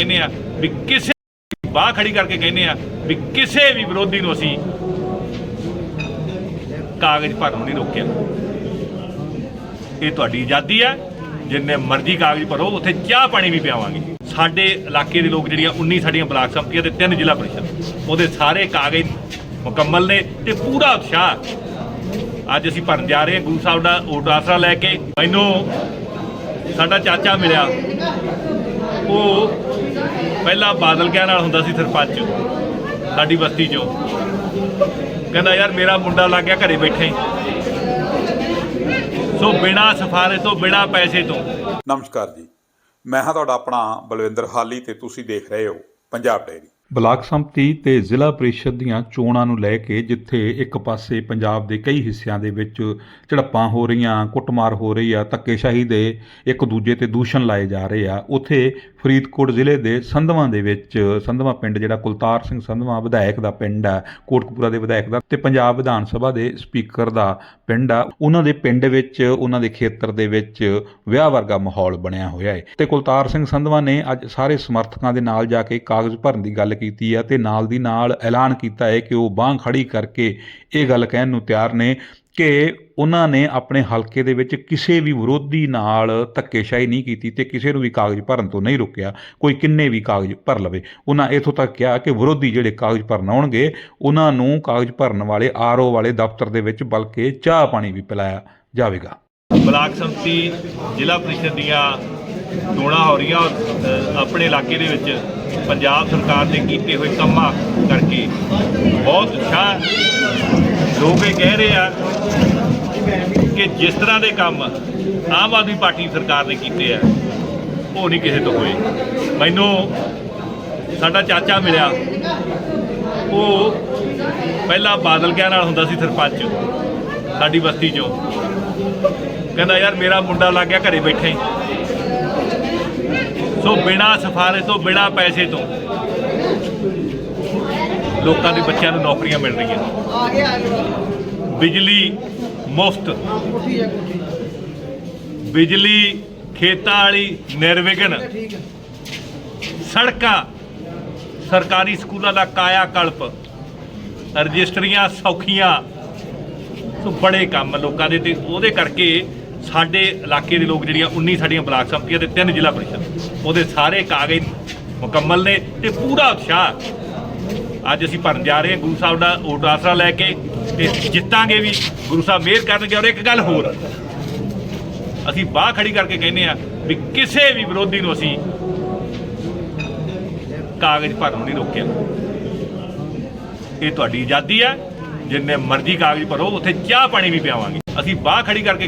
ਕਹਿੰਦੇ ਆ ਵੀ ਕਿਸੇ ਬਾਹ ਖੜੀ ਕਰਕੇ ਕਹਿੰਦੇ ਆ ਵੀ ਕਿਸੇ ਵੀ ਵਿਰੋਧੀ ਨੂੰ ਅਸੀਂ ਕਾਗਜ਼ ਭਰਨ ਨਹੀਂ ਰੋਕਿਆ। ਇਹ ਤੁਹਾਡੀ ਆਜ਼ਾਦੀ ਹੈ ਜਿੰਨੇ ਮਰਜ਼ੀ ਕਾਗਜ਼ ਭਰੋ, ਉੱਥੇ ਚਾਹ ਪਾਣੀ ਵੀ ਪਿਆਵਾਂਗੇ। ਸਾਡੇ ਇਲਾਕੇ ਦੇ ਲੋਕ ਜਿਹੜੀਆਂ 19 ਸਾਡੀਆਂ ਬਲਾਕ ਸੰਪਤੀਆਂ ਤੇ ਤਿੰਨ ਜ਼ਿਲ੍ਹਾ ਪਰਿਸ਼ਦ। ਉਹਦੇ ਸਾਰੇ ਕਾਗਜ਼ ਮੁਕੰਮਲ ਨੇ ਤੇ ਪੂਰਾ ਉਤਸ਼ਾਹ। ਅੱਜ ਅਸੀਂ ਭਰਨ ਜਾ ਰਹੇ ਹਾਂ, ਗੁਰੂ ਸਾਹਿਬ ਦਾ ਓਟ ਆਸਰਾ ਲੈ ਕੇ। ਮੈਨੂੰ ਸਾਡਾ ਚਾਚਾ ਮਿਲਿਆ। ਉਹ ਪਹਿਲਾਂ ਬਾਦਲ ਕਿਆ ਨਾਲ ਹੁੰਦਾ ਸੀ ਸਰਪੰਚ, ਸਾਡੀ ਬਸਤੀ 'ਚੋਂ। ਕਹਿੰਦਾ, ਯਾਰ, ਮੇਰਾ ਮੁੰਡਾ ਲੱਗ ਗਿਆ, ਘਰੇ ਬੈਠੇ ਸੋ ਬਿਨਾ ਸਫਾਰਸ਼ ਤੋਂ, ਬਿਨਾ ਪੈਸੇ ਤੋਂ ਨਮਸਕਾਰ ਜੀ। ਮੈਂ ਹਾਂ ਤੁਹਾਡਾ ਆਪਣਾ ਬਲਵਿੰਦਰ ਹਾਲੀ ਤੇ ਤੁਸੀਂ ਦੇਖ ਰਹੇ ਹੋ ਪੰਜਾਬ ਡਾਇਰੀ ਬਲਾਕ ਸੰਮਤੀ ਤੇ ਜ਼ਿਲ੍ਹਾ ਪ੍ਰੀਸ਼ਦ ਦੀਆਂ ਚੋਣਾਂ ਨੂੰ ਲੈ ਕੇ ਜਿੱਥੇ ਇੱਕ ਪਾਸੇ ਪੰਜਾਬ ਦੇ ਕਈ ਹਿੱਸਿਆਂ ਦੇ ਵਿੱਚ ਝੜਪਾਂ ਹੋ ਰਹੀਆਂ, ਕੁੱਟਮਾਰ ਹੋ ਰਹੀ ਆ, ਧੱਕੇਸ਼ਾਹੀ ਦੇ ਇੱਕ ਦੂਜੇ ਤੇ ਦੂਸ਼ਣ ਲਾਏ ਜਾ ਰਹੇ ਆ। ਉੱਥੇ ਫਰੀਦਕੋਟ ਜ਼ਿਲ੍ਹੇ ਦੇ ਸੰਧਵਾਂ ਦੇ ਵਿੱਚ, ਸੰਧਵਾਂ ਪਿੰਡ ਜਿਹੜਾ ਕੁਲਤਾਰ ਸਿੰਘ ਸੰਧਵਾਂ ਵਿਧਾਇਕ ਦਾ ਪਿੰਡ ਆ, ਕੋਟਕਪੂਰਾ ਦੇ ਵਿਧਾਇਕ ਦਾ ਤੇ ਪੰਜਾਬ ਵਿਧਾਨ ਸਭਾ ਦੇ ਸਪੀਕਰ ਦਾ ਪਿੰਡ ਆ, ਉਹਨਾਂ ਦੇ ਪਿੰਡ ਵਿੱਚ, ਉਹਨਾਂ ਦੇ ਖੇਤਰ ਦੇ ਵਿੱਚ ਵਿਆਹ ਵਰਗਾ ਮਾਹੌਲ ਬਣਿਆ ਹੋਇਆ ਹੈ ਤੇ ਕੁਲਤਾਰ ਸਿੰਘ ਸੰਧਵਾਂ ਨੇ ਅੱਜ ਸਾਰੇ ਸਮਰਥਕਾਂ ਦੇ ਨਾਲ ਜਾ ਕੇ ਕਾਗਜ਼ ਭਰਨ ਦੀ ਗੱਲ ਕੀਤੀ ਹੈ ਤੇ ਨਾਲ ਦੀ ਨਾਲ ਐਲਾਨ ਕੀਤਾ ਹੈ ਕਿ ਉਹ ਬਾਂਹ ਖੜੀ ਕਰਕੇ ਇਹ ਗੱਲ ਕਹਿਣ ਨੂੰ ਤਿਆਰ ਨੇ ਕਿ ਉਹਨਾਂ ਨੇ ਆਪਣੇ ਹਲਕੇ ਦੇ ਵਿੱਚ ਕਿਸੇ ਵੀ ਵਿਰੋਧੀ ਨਾਲ ਧੱਕੇਸ਼ਾਹੀ ਨਹੀਂ ਕੀਤੀ ਤੇ ਕਿਸੇ ਨੂੰ ਵੀ ਕਾਗਜ਼ ਭਰਨ ਤੋਂ ਨਹੀਂ ਰੋਕਿਆ, ਕੋਈ ਕਿੰਨੇ ਵੀ ਕਾਗਜ਼ ਭਰ ਲਵੇ। ਉਹਨਾਂ ਇਥੋਂ ਤੱਕ ਕਿਹਾ ਕਿ ਵਿਰੋਧੀ ਜਿਹੜੇ ਕਾਗਜ਼ ਭਰਨ ਆਉਣਗੇ, ਉਹਨਾਂ ਨੂੰ ਕਾਗਜ਼ ਭਰਨ ਵਾਲੇ ਆਰਓ ਵਾਲੇ ਦਫ਼ਤਰ ਦੇ ਵਿੱਚ ਬਲਕਿ ਚਾਹ ਪਾਣੀ ਵੀ ਪਿਲਾਇਆ ਜਾਵੇਗਾ। ਬਲਾਕ ਸੰਮਤੀ ਜ਼ਿਲ੍ਹਾ ਪਰਿਸ਼ਦ ਦੀਆਂ ਚੋਣਾਂ ਹੋ ਰਹੀਆਂ ਔਰ, ਆਪਣੇ ਇਲਾਕੇ ਦੇ ਵਿੱਚ ਪੰਜਾਬ ਸਰਕਾਰ ਦੇ ਕੀਤੇ ਹੋਏ ਕੰਮਾਂ ਕਰਕੇ ਬਹੁਤ ਉਤਸ਼ਾਹ ਲੋਕ ਇਹ ਕਹਿ ਰਹੇ ਆ ਕਿ ਜਿਸ ਤਰ੍ਹਾਂ ਦੇ ਕੰਮ ਆਮ ਆਦਮੀ ਪਾਰਟੀ ਸਰਕਾਰ ਨੇ ਕੀਤੇ ਆ ਉਹ ਨਹੀਂ ਕਿਸੇ ਤੋਂ ਹੋਏ। ਮੈਨੂੰ ਸਾਡਾ ਚਾਚਾ ਮਿਲਿਆ ਉਹ ਪਹਿਲਾਂ ਬਾਦਲ ਕਿਆ ਨਾਲ ਹੁੰਦਾ ਸੀ ਸਰਪੰਚ ਸਾਡੀ ਬਸਤੀ 'ਚੋਂ। ਕਹਿੰਦਾ ਯਾਰ ਮੇਰਾ ਮੁੰਡਾ ਲੱਗ ਗਿਆ ਘਰੇ ਬੈਠੇ ਸੋ ਬਿਨਾ ਸਫਾਰਸ਼ ਤੋਂ, ਬਿਨਾ ਪੈਸੇ ਤੋਂ ਲੋਕਾਂ ਦੇ ਬੱਚਿਆਂ ਨੂੰ ਨੌਕਰੀਆਂ ਮਿਲ ਰਹੀਆਂ। ਬਿਜਲੀ ਮੁਫਤ। ਬਿਜਲੀ ਖੇਤਾਂ ਵਾਲੀ ਨਿਰਵਿਘਨ। ਸੜਕਾਂ। ਸਰਕਾਰੀ ਸਕੂਲਾਂ ਦਾ ਕਾਇਆ ਕਲਪ। ਰਜਿਸਟਰੀਆਂ ਸੌਖੀਆਂ। ਸੋ ਬੜੇ ਕੰਮ ਲੋਕਾਂ ਦੇ ਤੇ ਉਹਦੇ ਕਰਕੇ ਸਾਡੇ ਇਲਾਕੇ ਦੇ ਲੋਕ ਜਿਹੜੀਆਂ 19 ਸਾਡੀਆਂ ਬਲਾਕ ਸੰਮਤੀਆਂ ਤੇ ਤਿੰਨ ਜ਼ਿਲ੍ਹਾ ਪਰਿਸ਼ਦ, ਉਹਦੇ ਸਾਰੇ ਕਾਗਜ਼ ਮੁਕੰਮਲ ਨੇ ਤੇ ਪੂਰਾ ਉਤਸ਼ਾਹ। ਅੱਜ ਅਸੀਂ ਭਰਨ ਜਾ ਰਹੇ ਹਾਂ ਗੁਰੂ ਸਾਹਿਬ ਦਾ ਓਟ ਆਸਰਾ ਲੈ ਕੇ ਤੇ ਜਿੱਤਾਂਗੇ ਵੀ, ਗੁਰੂ ਸਾਹਿਬ ਮਿਹਰ ਕਰਨਗੇ ਔਰ ਇੱਕ ਗੱਲ ਹੋਰ, ਅਸੀਂ ਬਾਹ ਖੜੀ ਕਰਕੇ ਕਹਿੰਦੇ ਆ ਵੀ ਕਿਸੇ ਵੀ ਵਿਰੋਧੀ ਨੂੰ ਅਸੀਂ ਕਾਗਜ਼ ਭਰਨ ਨਹੀਂ ਰੋਕਿਆ। ਇਹ ਤੁਹਾਡੀ ਆਜ਼ਾਦੀ ਹੈ ਜਿੰਨੇ ਮਰਜ਼ੀ ਕਾਗਜ਼ ਭਰੋ, ਉੱਥੇ ਚਾਹ ਪਾਣੀ ਵੀ ਪਿਆਵਾਂਗੇ। ਅਸੀਂ ਬਾਹ ਖੜੀ ਕਰਕੇ